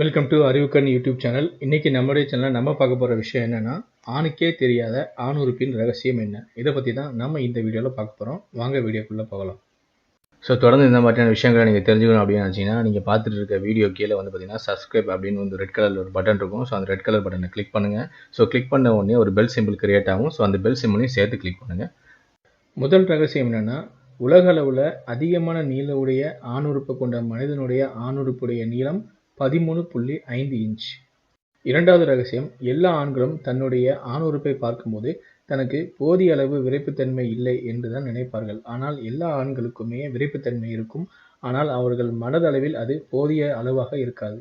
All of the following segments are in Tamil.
Welcome to Arivukkan YouTube channel இன்னைக்கு நம்மளுடைய சேனலில் நம்ம பார்க்க போகிற விஷயம் என்னென்னா ஆணுக்கே தெரியாத ஆணுறுப்பின் ரகசியம் என்ன? இதை பற்றி தான் நம்ம இந்த வீடியோவில் பார்க்க போகிறோம் வாங்க வீடியோக்குள்ளே போகலாம். ஸோ தொடர்ந்து இந்த மாதிரியான விஷயங்களை நீங்கள் தெரிஞ்சுக்கணும் அப்படின்னு நினச்சிங்கன்னா நீங்கள் பார்த்துட்டு இருக்க வீடியோ கீழே வந்து பார்த்தீங்கன்னா சப்ஸ்கிரைப் அப்படின்னு வந்து ரெட் கலர் ஒரு பட்டன் இருக்கும். ஸோ அந்த ரெட் கலர் பட்டனை கிளிக் பண்ணுங்கள் ஸோ கிளிக் பண்ண உடனே ஒரு பெல் சிம்பிள் கிரியேட் ஆகும். ஸோ அந்த பெல் சிம்பிளையும் சேர்த்து கிளிக் பண்ணுங்கள் முதல் ரகசியம் என்னென்னா உலக அளவில் அதிகமான நீள உடைய ஆணுறுப்பு கொண்ட மனிதனுடைய ஆணுறுப்புடைய நீளம் பதிமூணு புள்ளி ஐந்து இன்ச். இரண்டாவது ரகசியம் எல்லா ஆண்களும் தன்னுடைய ஆண் உறுப்பை பார்க்கும்போது தனக்கு போதிய அளவு விரைப்புத்தன்மை இல்லை என்று தான் நினைப்பார்கள். ஆனால் எல்லா ஆண்களுக்குமே விரைப்புத்தன்மை இருக்கும். ஆனால் அவர்கள் மனதளவில் அது போதிய அளவாக இருக்காது.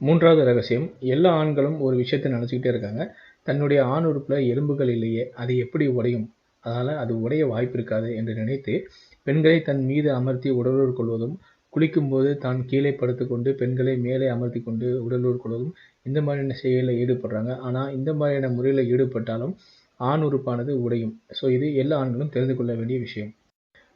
மூன்றாவது ரகசியம் எல்லா ஆண்களும் ஒரு விஷயத்தை நினச்சிக்கிட்டே இருக்காங்க. தன்னுடைய ஆண் உறுப்புல எலும்புகள் இல்லையே அது எப்படி உடையும்? அதனால் அது உடைய வாய்ப்பு இருக்காது என்று நினைத்து பெண்களை தன் மீது அமர்த்தி உடலுறு கொள்வதும் குளிக்கும்போது தான் கீழே படுத்துக்கொண்டு பெண்களை மேலே அமர்த்தி கொண்டு உடலூர் கொள்வதும் இந்த மாதிரியான செயலில் ஈடுபடுறாங்க. ஆனால் இந்த மாதிரியான முறையில் ஈடுபட்டாலும் ஆண் உறுப்பானது உடையும். ஸோ இது எல்லா ஆண்களும் தெரிந்து கொள்ள வேண்டிய விஷயம்.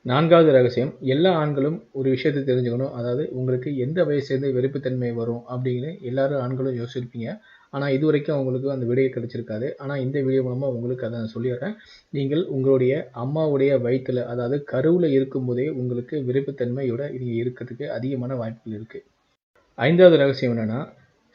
நான்காவது ரகசியம் எல்லா ஆண்களும் ஒரு விஷயத்தை தெரிஞ்சுக்கணும். அதாவது உங்களுக்கு எந்த வயசுலேருந்து வெறுப்புத்தன்மை வரும் அப்படின்னு எல்லாரும் ஆண்களும் யோசிச்சிருப்பீங்க. ஆனால் இது வரைக்கும் அவங்களுக்கு அந்த விடையை கிடைச்சிருக்காது. ஆனால் இந்த வீடியோ மூலமாக உங்களுக்கு அதை நான் சொல்லிடுறேன். நீங்கள் உங்களுடைய அம்மாவுடைய வயிற்றில் அதாவது கருவில் இருக்கும்போதே உங்களுக்கு விருப்பத்தன்மையோட நீங்கள் இருக்கிறதுக்கு அதிகமான வாய்ப்புகள் இருக்குது ஐந்தாவது ரகசியம் என்னென்னா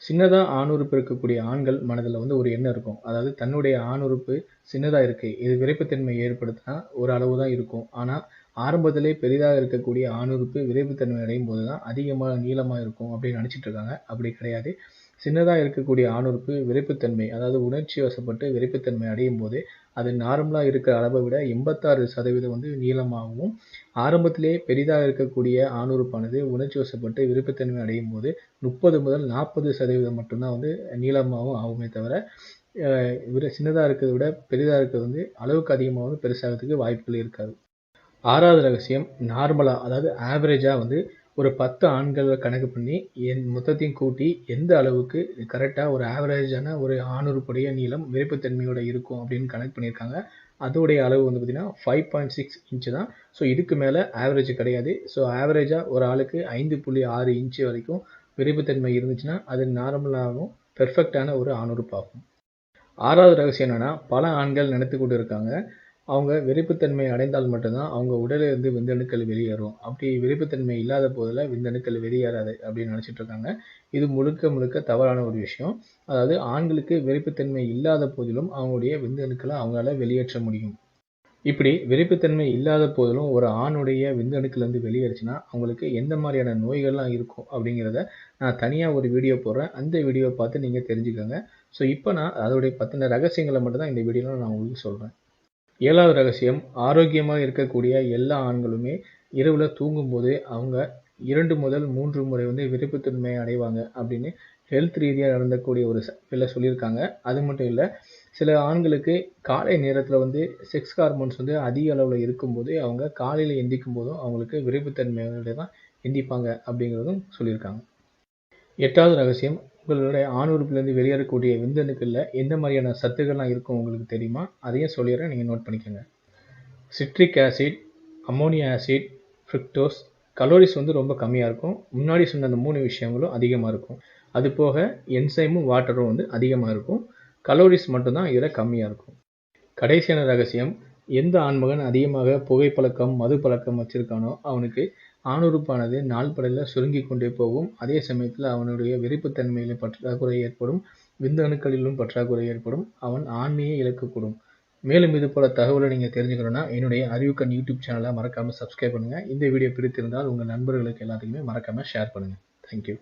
சின்னதாக ஆணுறுப்பு இருக்கக்கூடிய ஆண்கள் மனதில் வந்து ஒரு எண்ணம் இருக்கும். அதாவது தன்னுடைய ஆணுறுப்பு சின்னதாக இருக்குது இது விரைப்புத்தன்மை ஏற்படுத்தினா ஒரு அளவு தான் இருக்கும். ஆனால் ஆரம்பத்திலே பெரிதாக இருக்கக்கூடிய ஆணுறுப்பு விரைப்புத்தன்மை அடையும் போது தான் அதிகமாக நீளமாக இருக்கும் அப்படின்னு நினச்சிட்டு இருக்காங்க. அப்படி கிடையாது. சின்னதாக இருக்கக்கூடிய ஆணுறுப்பு விரைப்புத்தன்மை அதாவது உணர்ச்சி வசப்பட்டு விரைப்புத்தன்மை அடையும் போது அது நார்மலாக இருக்கிற அளவை விட எண்பத்தாறு சதவீதம் வந்து நீளமாகவும் ஆரம்பத்திலே பெரிதாக இருக்கக்கூடிய ஆணுறுப்பானது உணர்ச்சி வசப்பட்டு விருப்பத்தன்மை அடையும் போது முப்பது முதல் நாற்பது சதவீதம் மட்டும்தான் வந்து நீளமாகவும் ஆகுமே தவிர விட சின்னதாக இருக்கிறத விட பெரிதாக இருக்கிறது வந்து அளவுக்கு அதிகமாக வந்து பெருசாகிறதுக்கு வாய்ப்புகள் இருக்காது. ஆறாவது ரகசியம் நார்மலாக அதாவது ஆவரேஜாக வந்து ஒரு பத்து ஆண்களை கணக்கு பண்ணி என் மொத்தத்தையும் கூட்டி எந்த அளவுக்கு கரெக்டாக ஒரு ஆவரேஜான ஒரு ஆணுறுப்புடைய நீளம் விருப்பத்தன்மையோட இருக்கும் அப்படின்னு கணக்கு பண்ணியிருக்காங்க. அதோடைய அளவு வந்து பார்த்திங்கன்னா ஃபைவ் பாயிண்ட் சிக்ஸ் இன்ச்சு தான். ஸோ இதுக்கு மேலே ஆவரேஜ் கிடையாது. ஸோ ஆவரேஜாக ஒரு ஆளுக்கு ஐந்து புள்ளி ஆறு இன்ச்சு வரைக்கும் விருப்பத்தன்மை இருந்துச்சுன்னா அது நார்மலாகவும் பெர்ஃபெக்டான ஒரு ஆணுறுப்பாகும். ஆறாவது ரகசியம் என்னென்னா பல ஆண்கள் நினைத்து கொண்டு இருக்காங்க. அவங்க விரைப்புத்தன்மை அடைந்தால் மட்டும்தான் அவங்க உடலிலிருந்து விந்தணுக்கள் வெளியேறும். அப்படி விரைப்புத்தன்மை இல்லாத போதில் விந்தணுக்கள் வெளியேறாது அப்படின்னு நினச்சிட்டு இருக்காங்க. இது முழுக்க முழுக்க தவறான ஒரு விஷயம். அதாவது ஆண்களுக்கு விரைப்புத்தன்மை இல்லாத போதிலும் அவங்களுடைய விந்தணுக்களை அவங்களால வெளியேற்ற முடியும். இப்படி விரைப்புத்தன்மை இல்லாத போதிலும் ஒரு ஆணுடைய விந்தணுக்கள் வந்து வெளியேறுச்சுன்னா அவங்களுக்கு எந்த மாதிரியான நோய்கள்லாம் இருக்கும் அப்படிங்கிறத நான் தனியாக ஒரு வீடியோ போடுறேன். அந்த வீடியோவை பார்த்து நீங்கள் தெரிஞ்சுக்கோங்க. ஸோ இப்போ நான் அதோடைய பற்றின ரகசியங்களை மட்டும் தான் இந்த வீடியோவில் நான் உங்களுக்கு சொல்கிறேன் ஏழாவது ரகசியம் ஆரோக்கியமாக இருக்கக்கூடிய எல்லா ஆண்களுமே இரவில் தூங்கும்போது அவங்க இரண்டு முதல் மூன்று முறை வந்து விருப்பத்தன்மை அடைவாங்க அப்படின்னு ஹெல்த் ரீதியாக நடந்தக்கூடிய ஒரு இதில் சொல்லியிருக்காங்க. அது மட்டும் இல்லை சில ஆண்களுக்கு காலை நேரத்தில் வந்து செக்ஸ் ஹார்மோன்ஸ் வந்து அதிக அளவில் இருக்கும்போது அவங்க காலையில் எந்திக்கும் போதும் அவங்களுக்கு விருப்பத்தன்மையோட தான் எந்திப்பாங்க அப்படிங்கிறதும் சொல்லியிருக்காங்க. எட்டாவது ரகசியம் உங்களுடைய ஆண் உறுப்புலேருந்து வெளியேறக்கூடிய விந்தணுக்களில் எந்த மாதிரியான சத்துக்கள்லாம் இருக்கும் உங்களுக்கு தெரியுமா? அதையும் சொல்லிடுறேன் நீங்கள் நோட் பண்ணிக்கோங்க. Citric acid ammonia acid fructose calories வந்து ரொம்ப கம்மியாக இருக்கும். முன்னாடி சொன்ன அந்த மூணு விஷயங்களும் அதிகமாக இருக்கும். அது போக என்சைமும் வாட்டரும் வந்து அதிகமாக இருக்கும். கலோரிஸ் மட்டும்தான் இதில் கம்மியாக இருக்கும். கடைசியான ரகசியம் எந்த ஆண்மகன் அதிகமாக புகைப்பழக்கம் மது பழக்கம் வச்சுருக்கானோ அவனுக்கு ஆணுறுப்பானது நாள்படையில் சுருங்கி கொண்டே போகும். அதே சமயத்தில் அவனுடைய விருப்பத்தன்மையில் பற்றாக்குறை ஏற்படும். விந்தணுக்களிலும் பற்றாக்குறை ஏற்படும். அவன் ஆண்மையை இழக்கக்கூடும். மேலும் இது போல தகவலை நீங்கள் தெரிஞ்சுக்கணும்னா என்னுடைய அறிவுக்கண் யூடியூப் சேனலை மறக்காமல் சப்ஸ்கிரைப் பண்ணுங்கள் இந்த வீடியோ பிடித்திருந்தால் உங்கள் நண்பர்களுக்கு எல்லாத்துக்குமே மறக்காமல் ஷேர் பண்ணுங்கள் தேங்க்யூ